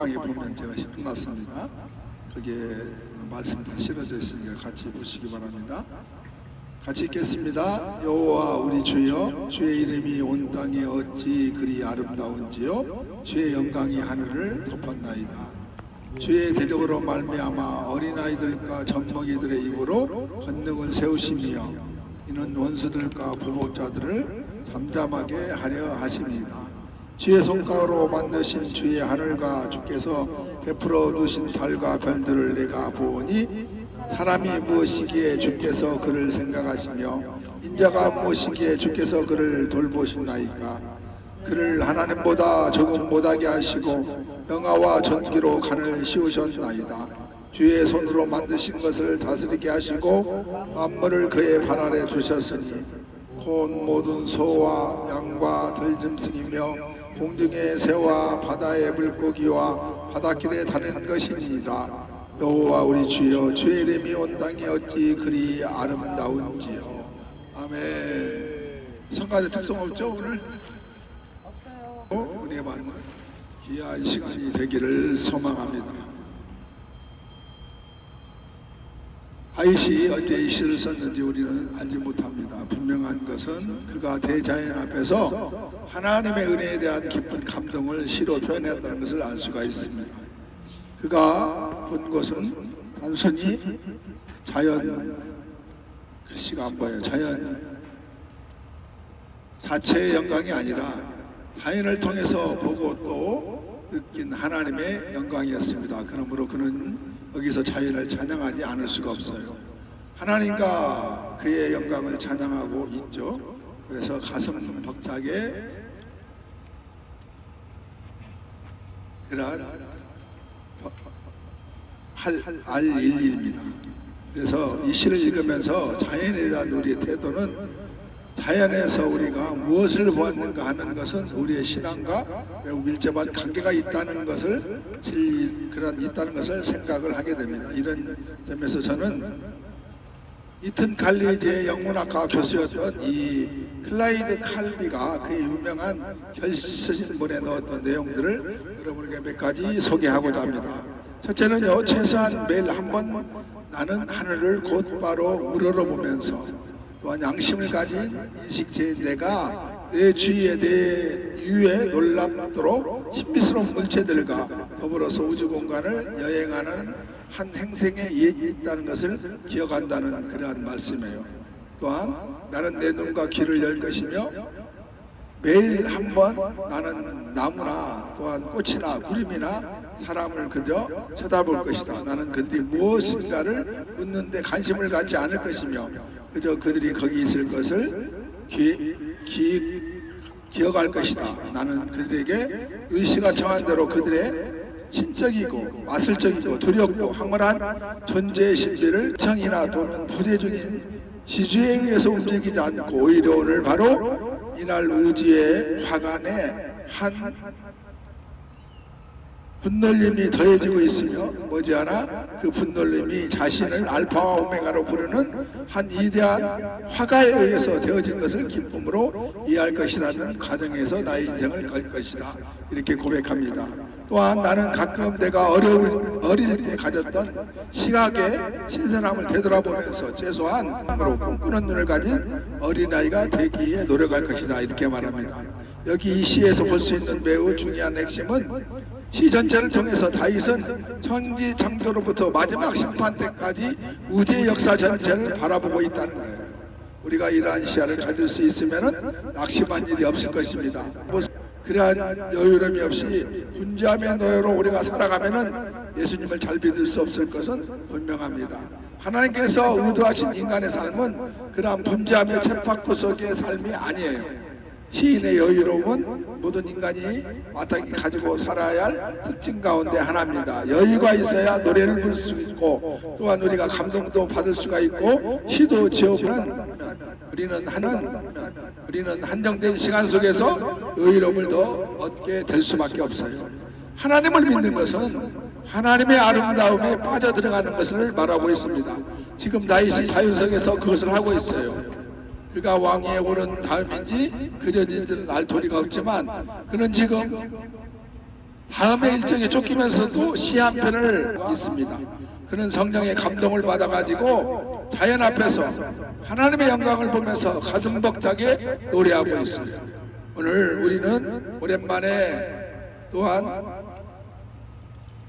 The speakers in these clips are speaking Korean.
방에 보면 제가 해놨습니다. 거기에 말씀 다 실어져 있으니까 같이 보시기 바랍니다. 같이 읽겠습니다. 여호와 우리 주여 주의 이름이 온 땅에 어찌 그리 아름다운지요 주의 영광이 하늘을 덮었나이다. 주의 대적으로 말미암아 어린아이들과 젖먹이들의 입으로 권능을 세우시며 이는 원수들과 부목자들을 잠잠하게 하려 하십니다. 주의 손가락으로 만드신 주의 하늘과 주께서 베풀어 두신 달과 별들을 내가 보오니 사람이 무엇이기에 주께서 그를 생각하시며 인자가 무엇이기에 주께서 그를 돌보시나이까? 그를 하나님보다 조금 못하게 하시고 영화와 전기로 간을 씌우셨나이다. 주의 손으로 만드신 것을 다스리게 하시고 만물을 그의 발 아래 두셨으니 곧 모든 소와 양과 들짐승이며 공중의 새와 바다의 물고기와 바닷길에 다니는 것이니라 여호와 우리 주여 주의 이름이 온 땅에 어찌 그리 아름다운지요 아멘 성가대 특성 없죠 오늘? 어? 은혜 받는 귀한 시간이 되기를 소망합니다 아이시 어째 이 시를 썼는지 우리는 알지 못합니다. 분명 한 것은 그가 대자연 앞에서 하나님의 은혜에 대한 깊은 감동을 시로 표현했다는 것을 알 수가 있습니다. 그가 본 것은 단순히 자연 글씨가 안 보여요. 자연 자체의 영광이 아니라 자연을 통해서 보고 또 느낀 하나님의 영광이었습니다. 그러므로 그는 여기서 자연을 찬양하지 않을 수가 없어요. 하나님과 그의 영광을 찬양하고 있죠. 그래서 가슴 벅차게 그러한 할알일입니다. 그래서 이 시를 읽으면서 자연에 대한 우리의 태도는 자연에서 우리가 무엇을 보았는가 하는 것은 우리의 신앙과 매우 밀접한 관계가 있다는 것을 그런 있다는 것을 생각을 하게 됩니다. 이런 점에서 저는 이튼 칼리지의 영문학과 교수였던 이 클라이드 칼비가 그의 유명한 결서신문에 넣었던 내용들을 여러분에게 몇 가지 소개하고자 합니다. 첫째는요, 최소한 매일 한 번 나는 하늘을 곧바로 우러러보면서 또한 양심을 가진 인식체인 내가 내 주위에 내 유에 놀랍도록 신비스러운 물체들과 더불어서 우주 공간을 여행하는 한 행성에 있다는 것을 기억한다는 그러한 말씀이에요. 또한 나는 내 눈과 귀를 열 것이며 매일 한 번 나는 나무나 또한 꽃이나 구름이나 사람을 그저 쳐다볼 것이다. 나는 그들이 무엇인가를 묻는데 관심을 갖지 않을 것이며 그저 그들이 거기 있을 것을 기, 기, 기억할 것이다. 나는 그들에게 의시가 정한 대로 그들의 신적이고 마술적이고 두렵고 황홀한 존재의 신비를 청이나 또는 부대적인 지주에 의해서 움직이지 않고 오히려 오늘 바로 이날 우주의 화관에 한 분놀림이 더해지고 있으며 머지않아 그 분놀림이 자신을 알파와 오메가로 부르는 한 위대한 화가에 의해서 되어진 것을 기쁨으로 이해할 것이라는 과정에서 나의 인생을 걸 것이다 이렇게 고백합니다. 또한 나는 가끔 내가 어려울, 어릴 때 가졌던 시각의 신선함을 되돌아보면서 최소한 꿈꾸는 눈을 가진 어린아이가 되기에 노력할 것이다 이렇게 말합니다. 여기 이 시에서 볼 수 있는 매우 중요한 핵심은 시 전체를 통해서 다윗은 천지 창조로부터 마지막 심판 때까지 우주의 역사 전체를 바라보고 있다는 거예요. 우리가 이러한 시야를 가질 수 있으면 낙심한 일이 없을 것입니다. 그러한 여유로움이 없이 분주함의 노예로 우리가 살아가면은 예수님을 잘 믿을 수 없을 것은 분명합니다. 하나님께서 의도하신 인간의 삶은 그러한 분주함의 쳇바퀴 속의 삶이 아니에요. 시인의 여유로움은 모든 인간이 마땅히 가지고 살아야 할 특징 가운데 하나입니다. 여유가 있어야 노래를 부를 수 있고 또한 우리가 감동도 받을 수가 있고 시도 지어보는 우리는 하는 우리는 한정된 시간 속에서 의로움을 더 얻게 될 수밖에 없어요. 하나님을 믿는 것은 하나님의 아름다움에 빠져들어가는 것을 말하고 있습니다. 지금 다윗이 자유석에서 그것을 하고 있어요. 그가 왕위에 오른 다음인지 그전인지는 알 도리가 없지만 그는 지금 다음에 일정에 쫓기면서도 시 한 편을 있습니다. 그는 성령의 감동을 받아가지고 자연 앞에서 하나님의 영광을 보면서 가슴 벅차게 노래하고 있어요. 오늘 우리는 오랜만에 또한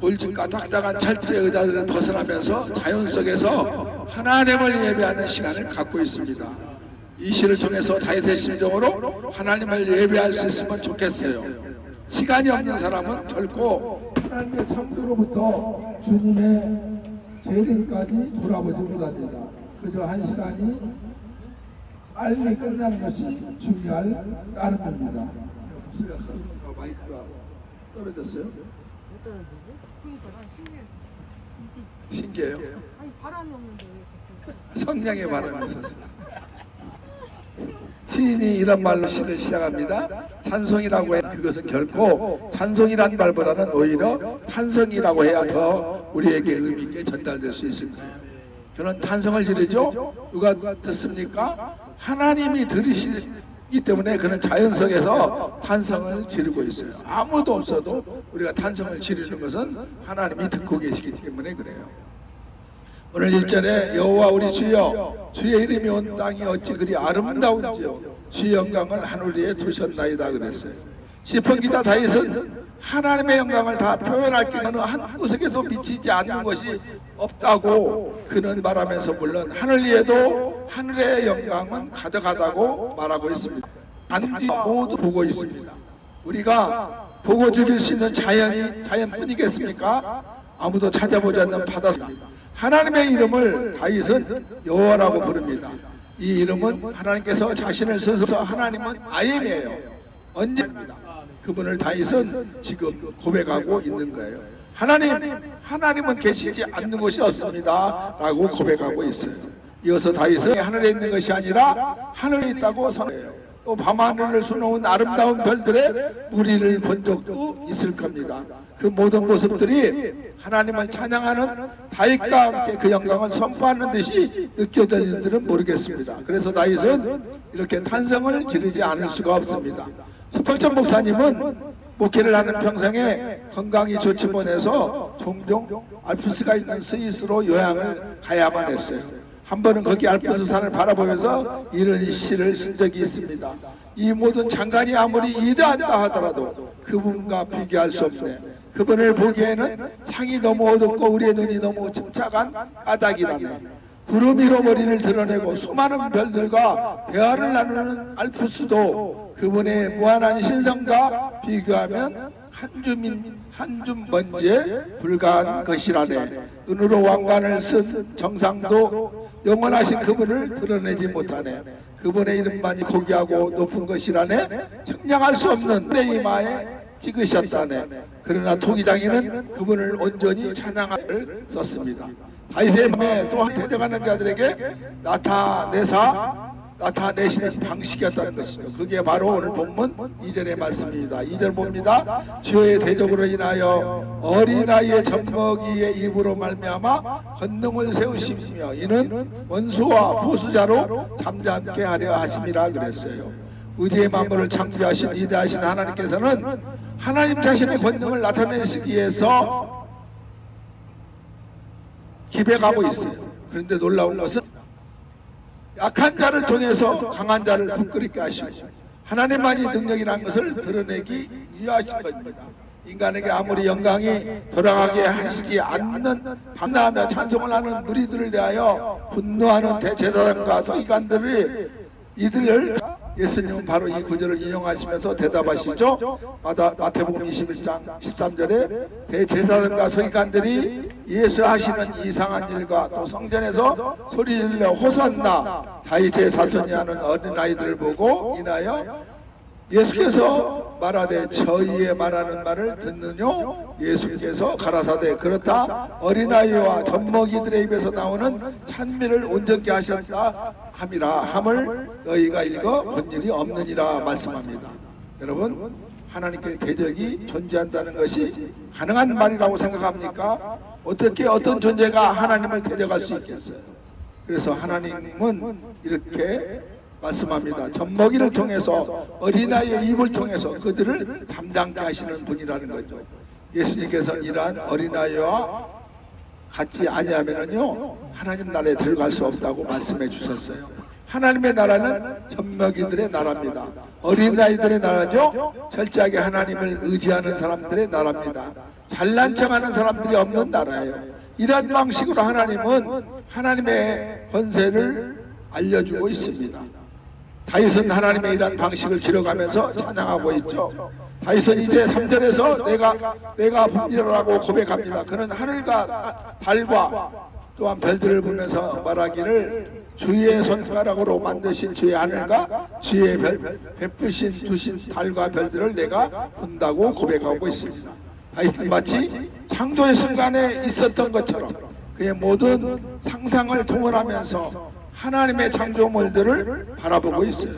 울진 까딱딱한 철제 의자들을 벗어나면서 자연 속에서 하나님을 예배하는 시간을 갖고 있습니다. 이 시를 통해서 다윗의 심정으로 하나님을 예배할 수 있으면 좋겠어요. 시간이 없는 사람은 결코 하나님의 창조로부터 주님의 재림까지 돌아보지 못합니다. 그저 한 시간이 빨리 끝나는 것이 중요할 따름입니다. 마이크가 떨어졌어요? 신기해. 신기해요. 아니 바람이 없는데 성령의 바람이 있었어요. 시인이 이런 말로 시를 시작합니다. 찬송이라고 해 그것은 결코 찬송이란 말보다는 오히려 탄성이라고 해야 더 우리에게 의미 있게 전달될 수 거예요. 저는 탄성을 지르죠. 누가 듣습니까? 하나님이 들으시기 때문에 그는 자연 속에서 탄성을 지르고 있어요. 아무도 없어도 우리가 탄성을 지르는 것은 하나님이 듣고 계시기 때문에 그래요. 오늘 일절에 여호와 우리 주여 주의 이름이 온 땅이 어찌 그리 아름다운지요 주의 영광을 하늘 위에 두셨나이다 그랬어요 시편 기자 다윗은 하나님의 영광을 다 표현할 기는 한 구석에도 미치지 않는 것이 없다고 그는 말하면서 물론 하늘 위에도 하늘의 영광은 가득하다고 말하고 있습니다 단지 모두 보고 있습니다 우리가 보고 드릴 수 있는 자연이 자연뿐이겠습니까? 아무도 찾아보지 않는 바다입니다. 하나님의 이름을 다윗은 여호와라고 부릅니다. 이 이름은 하나님께서 자신을 써서 하나님은 아임이에요. 언제입니다. 그분을 다윗은 지금 고백하고 있는 거예요. 하나님, 하나님은 계시지 않는 곳이 없습니다. 라고 고백하고 있어요. 이어서 다윗은 하늘에 있는 것이 아니라 하늘에 있다고 선해요. 또 밤하늘을 수놓은 아름다운 별들의 무리를 본 적도 있을 겁니다. 그 모든 모습들이 하나님을 찬양하는 다윗과 함께 그 영광을 선포하는 듯이 느껴지는지는 모르겠습니다. 그래서 다윗은 이렇게 탄성을 지르지 않을 수가 없습니다. 스펄전 목사님은 목회를 하는 평생에 건강이 좋지 못해서 종종 알프스가 있는 스위스로 요양을 가야만 했어요. 한 번은 거기 알프스 산을 바라보면서 이런 시를 쓴 적이 있습니다. 이 모든 장관이 아무리 이대한다 하더라도 그분과 비교할 수 없네. 그분을 보기에는 창이 너무 어둡고 우리의 눈이 너무 침착한 까닭이라네. 구름 위로 머리를 드러내고 수많은 별들과 대화를 나누는 알프스도 그분의 무한한 신성과 비교하면 한 줌인 한줌 먼지에 불과한 것이라네. 눈으로 왕관을 쓴 정상도 영원하신 그분을 드러내지 못하네. 그분의 이름만이 고귀하고 높은 것이라네. 청량할 수 없는 내 이마에 찍으셨다네. 그러나 토기장에는 그분을 온전히 찬양을 썼습니다. 몸에 또한 대적하는 자들에게 나타내사 나타내시는 방식이었다는 것이죠. 그게 바로 오늘 본문 2절의 말씀입니다. 2절 봅니다. 주의 대적으로 인하여 어린아이의 젖먹이의 입으로 말미암아 권능을 세우시며 이는 원수와 보수자로 잠잠케 하려 하심이라 그랬어요. 의지의 만물을 창조하신 위대하신 하나님께서는 하나님 자신의 권능을 나타내시기 위해서 기백하고 있어요. 그런데 놀라운 것은 약한 자를 통해서 강한 자를 부끄럽게 하시고 하나님만이 능력이라는 것을 드러내기 위하신 것입니다. 인간에게 아무리 영광이 돌아가게 하시지 않는 반나하며 찬송을 하는 무리들을 대하여 분노하는 대제사장과 서기관들이 이들을 예수님은 바로 이 구절을 인용하시면서 대답하시죠. 마태복음 21장 13절에 대제사장과 서기관들이 예수 하시는 이상한 일과 또 성전에서 소리질러 호산나 다윗의 사손이 하는 어린아이들을 보고 인하여 예수께서 말하되 저희의 말하는 말을 듣느뇨 예수께서 가라사대 그렇다 어린아이와 젖먹이들의 입에서 나오는 찬미를 온전케 하셨다 함이라 함을 너희가 읽어 본 일이 없느니라 말씀합니다 여러분 하나님께 대적이 존재한다는 것이 가능한 말이라고 생각합니까? 어떻게 어떤 존재가 하나님을 대적할 수 있겠어요? 그래서 하나님은 이렇게 말씀합니다. 젖먹이를 통해서 어린아이의 입을 통해서 그들을 담당케 하시는 분이라는 거죠. 예수님께서 이러한 어린아이와 같지 아니하면은요 하나님 나라에 들어갈 수 없다고 말씀해 주셨어요. 하나님의 나라는 젖먹이들의 나라입니다. 어린아이들의 나라죠. 철저하게 하나님을 의지하는 사람들의 나라입니다. 잘난 척하는 사람들이 없는 나라예요. 이런 방식으로 하나님은 하나님의 권세를 알려주고 있습니다. 다윗은 하나님의 이러한 방식을 기록하면서 찬양하고 있죠. 다윗은 이제 3절에서 내가 내가 분이라고 고백합니다. 그는 하늘과 달과 또한 별들을 보면서 말하기를 주의 손가락으로 만드신 주의 하늘과 주의 별 베푸신 두신 달과 별들을 내가 본다고 고백하고 있습니다. 다윗은 마치 창조의 순간에 있었던 것처럼 그의 모든 상상을 동원하면서 하나님의 창조물들을 바라보고 있어요.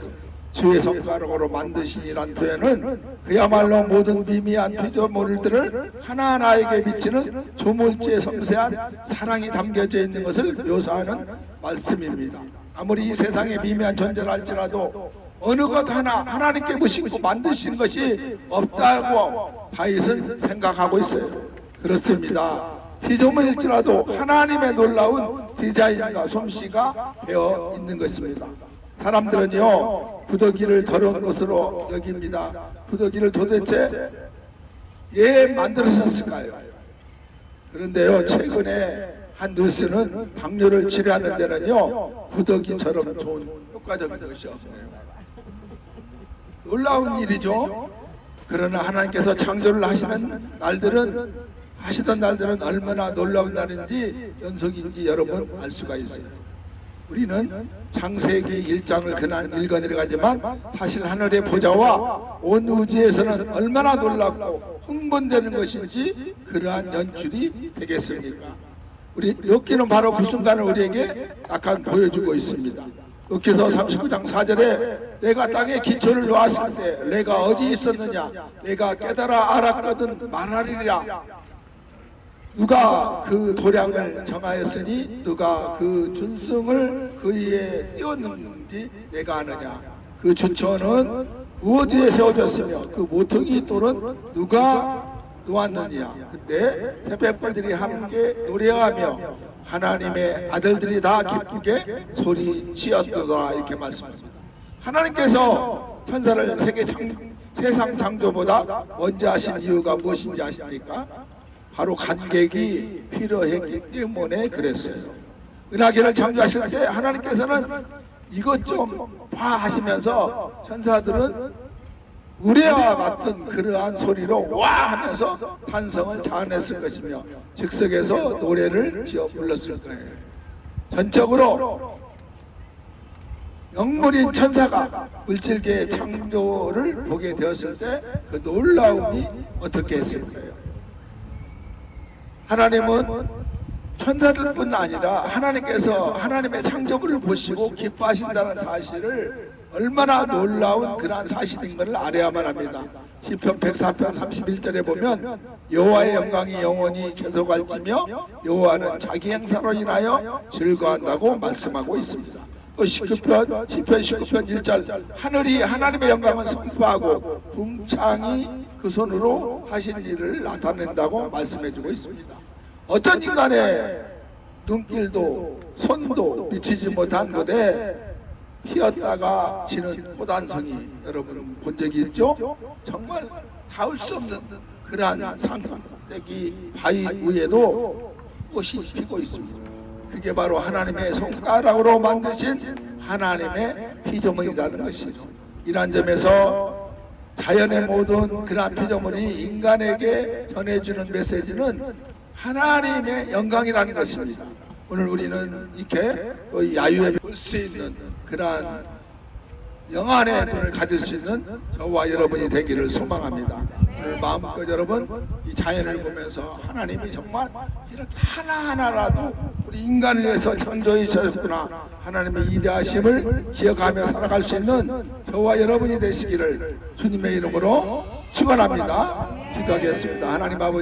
주의 손가락으로 만드신이란 표현은 그야말로 모든 미미한 피조물들을 하나하나에게 비치는 조물주의 섬세한 사랑이 담겨져 있는 것을 묘사하는 말씀입니다. 아무리 이 세상에 미미한 존재를 할지라도 어느 것 하나 하나님께 무심코 만드신 것이 없다고 다윗은 생각하고 있어요. 그렇습니다. 피조물일지라도 하나님의 놀라운 디자인과 솜씨가 되어 있는 것입니다. 사람들은요 구더기를 더러운 것으로 여깁니다. 구더기를 도대체 왜 만들어졌을까요? 그런데요 최근에 한 뉴스는 당뇨를 치료하는 데는요 구더기처럼 좋은 효과적인 것이 없네요. 놀라운 일이죠. 그러나 하나님께서 창조를 하시는 날들은 하시던 날들은 얼마나 놀라운 날인지 연속인지 여러분 알 수가 있어요. 우리는 창세기 1장을 그날 읽어 내려가지만 사실 하늘의 보좌와 온 우주에서는 얼마나 놀랍고 흥분되는 것인지 그러한 연출이 되겠습니까? 우리 욥기는 바로 그 순간을 우리에게 약간 보여주고 있습니다. 욥기서 39장 4절에 내가 땅에 기초를 놓았을 때 내가 어디 있었느냐 내가 깨달아 알았거든 말하리라 누가 그 도량을 정하였으니 누가 그 준승을 그 위에 띄웠는지 내가 아느냐? 그 주처는 무엇에 세워졌으며 그 모퉁이 돌은 누가 놓았느냐? 그때 새벽벌들이 함께 노래하며 하나님의 아들들이 다 기쁘게 소리치었도다 이렇게 말씀합니다. 하나님께서 천사를 세계 창, 세상 창조보다 먼저 하신 이유가 무엇인지 아십니까? 바로 간격이 필요했기 때문에 그랬어요. 은하계를 창조하실 때 하나님께서는 이것 좀 봐 하시면서 천사들은 우레와 같은 그러한 소리로 와 하면서 탄성을 자아냈을 것이며 즉석에서 노래를 지어 불렀을 거예요. 전적으로 영물인 천사가 물질계의 창조를 보게 되었을 때 그 놀라움이 어떻게 했을 까요? 하나님은 천사들뿐 아니라 하나님께서 하나님의 창조물을 보시고 기뻐하신다는 사실을 얼마나 놀라운 그러한 사실인 것을 알아야만 합니다. 시편 104편 31절에 보면 여호와의 영광이 영원히 계속할지며 여호와는 자기 행사로 인하여 즐거워한다고 말씀하고 있습니다. 또 19편, 10편 19편 1절 하늘이 하나님의 영광을 선포하고 궁창이 그 손으로 하신 일을 나타낸다고 말씀해주고 있습니다. 어떤 인간의 눈길도 손도 미치지 못한 곳에 피었다가 지는 꽃 한 송이 여러분 본 적이 있죠? 정말 닿을 수 없는 그러한 산꼭대기 바위 위에도 꽃이 피고 있습니다. 그게 바로 하나님의 손가락으로 만드신 하나님의 피조물이라는 것이죠. 이러한 점에서 자연의 모든 그러한 피조물이 인간에게 전해주는 메시지는 하나님의 영광이라는 것입니다. 오늘 우리는 이렇게 또 야유에 볼 수 있는 그러한 영안의 눈을 가질 수 있는 저와 여러분이 되기를 소망합니다. 오늘 마음껏 여러분 이 자연을 보면서 하나님이 정말 이렇게 하나하나라도 우리 인간을 위해서 창조해 주셨구나 하나님의 위대하심을 기억하며 살아갈 수 있는 저와 여러분이 되시기를 주님의 이름으로 축원합니다. 기도하겠습니다. 하나님 아버지